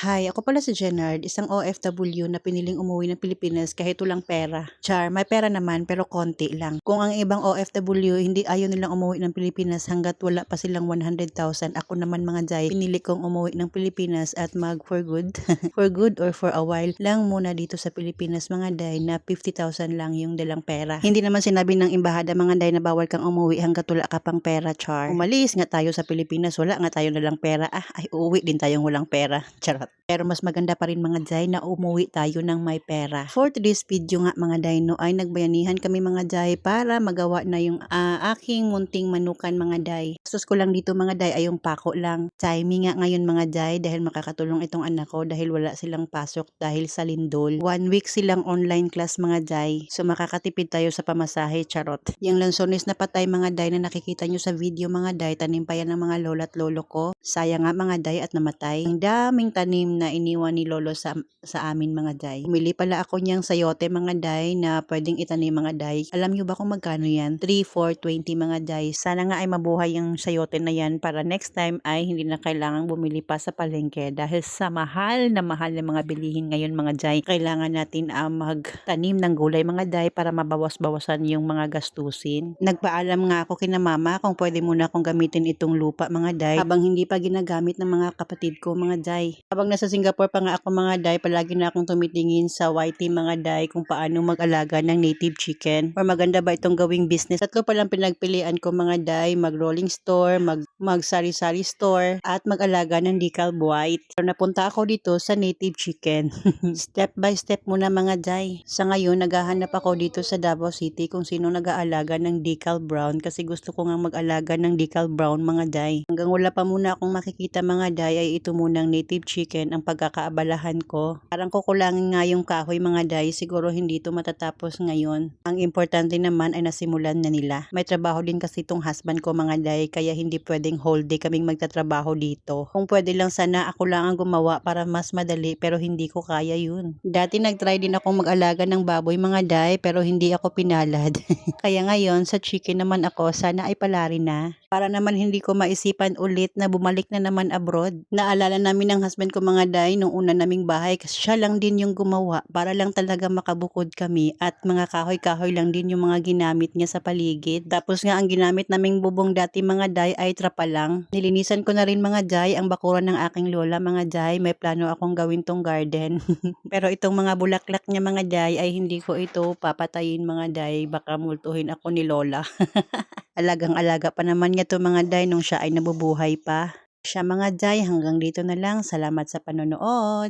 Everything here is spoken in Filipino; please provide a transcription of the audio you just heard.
Hi, ako pala si Jenard, isang OFW na piniling umuwi ng Pilipinas kahit walang pera. Char, may pera naman pero konti lang. Kung ang ibang OFW hindi ayaw nilang umuwi ng Pilipinas hanggat wala pa silang 100,000, ako naman mga jay, pinili kong umuwi ng Pilipinas at mag for good. for good or for a while lang muna dito sa Pilipinas mga day na 50,000 lang yung dalang pera. Hindi naman sinabi ng imbahada mga day na bawal kang umuwi hanggat wala ka pang pera, char. Umalis nga tayo sa Pilipinas, wala nga tayo dalang pera. Ah, ay uuwi din tayong walang pera. Charot. Pero mas maganda pa rin mga Jai na umuwi tayo ng may pera. For today's video nga mga Dino ay nagbayanihan kami mga Jai para magawa na yung ah, aking munting manukan mga Jai. Sus ko lang dito mga Jai ay yung pako lang. Timing nga ngayon mga Jai dahil makakatulong itong anak ko dahil wala silang pasok dahil sa lindol. One week silang online class mga Jai. So makakatipid tayo sa pamasahe charot. Yung lansones na patay mga Jai na nakikita nyo sa video mga Jai tanim pa yan ng mga lola at lolo ko. Sayang nga mga Jai at namatay. Ang daming tanim na iniwan ni Lolo sa, sa amin mga day. Umili pala ako niyang sayote mga day na pwedeng itanim mga day. Alam niyo ba kung magkano yan? 3, 4, 20 mga day. Sana nga ay mabuhay yung sayote na yan para next time ay hindi na kailangang bumili pa sa palengke dahil sa mahal na mahal na mga bilihin ngayon mga day. Kailangan natin uh, magtanim ng gulay mga day para mabawas-bawasan yung mga gastusin. Nagpaalam nga ako kina mama kung pwede muna akong gamitin itong lupa mga day habang hindi pa ginagamit ng mga kapatid ko mga day. Habang nasa Singapore pa nga ako mga day, palagi na akong tumitingin sa YT mga day kung paano mag-alaga ng native chicken. Or maganda ba itong gawing business? Tatlo pa lang pinagpilian ko mga day, mag-rolling store, mag, mag-sari-sari store, at mag-alaga ng decal white. Pero napunta ako dito sa native chicken. step by step muna mga day. Sa ngayon, naghahanap ako dito sa Davao City kung sino nag-aalaga ng decal brown kasi gusto ko nga mag-alaga ng decal brown mga day. Hanggang wala pa muna akong makikita mga day ay ito munang native chicken ang pagkakaabalahan ko. Parang kukulangin nga yung kahoy mga day, siguro hindi ito matatapos ngayon. Ang importante naman ay nasimulan na nila. May trabaho din kasi itong husband ko mga day, kaya hindi pwedeng whole day kaming magtatrabaho dito. Kung pwede lang sana ako lang ang gumawa para mas madali pero hindi ko kaya yun. Dati nagtry din akong mag-alaga ng baboy mga day pero hindi ako pinalad. kaya ngayon sa chicken naman ako sana ay palari na para naman hindi ko maisipan ulit na bumalik na naman abroad. Naalala namin ng husband ko mga day nung una naming bahay kasi siya lang din yung gumawa para lang talaga makabukod kami at mga kahoy-kahoy lang din yung mga ginamit niya sa paligid. Tapos nga ang ginamit naming bubong dati mga day ay trapa lang. Nilinisan ko na rin mga day ang bakuran ng aking lola mga day. May plano akong gawin tong garden. Pero itong mga bulaklak niya mga day ay hindi ko ito papatayin mga day. Baka multuhin ako ni lola. Alagang-alaga pa naman niya to mga day nung siya ay nabubuhay pa. Siya mga day, hanggang dito na lang. Salamat sa panonood.